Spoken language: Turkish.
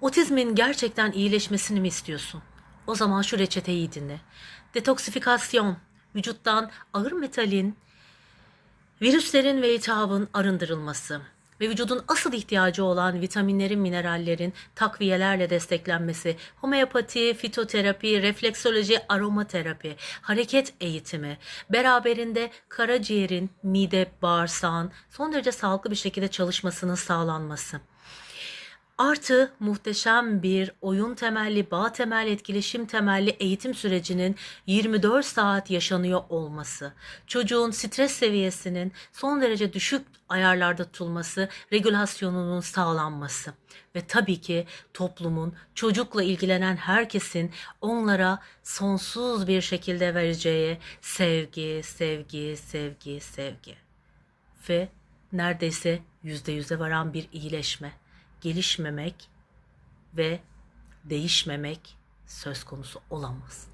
Otizmin gerçekten iyileşmesini mi istiyorsun? O zaman şu reçeteyi dinle. Detoksifikasyon, vücuttan ağır metalin, virüslerin ve iltihabın arındırılması ve vücudun asıl ihtiyacı olan vitaminlerin, minerallerin takviyelerle desteklenmesi, homeopati, fitoterapi, refleksoloji, aromaterapi, hareket eğitimi, beraberinde karaciğerin, mide, bağırsağın son derece sağlıklı bir şekilde çalışmasının sağlanması. Artı muhteşem bir oyun temelli, bağ temelli, etkileşim temelli eğitim sürecinin 24 saat yaşanıyor olması. Çocuğun stres seviyesinin son derece düşük ayarlarda tutulması, regülasyonunun sağlanması. Ve tabii ki toplumun çocukla ilgilenen herkesin onlara sonsuz bir şekilde vereceği sevgi, sevgi, sevgi, sevgi ve neredeyse yüzde yüze varan bir iyileşme, gelişmemek ve değişmemek söz konusu olamaz.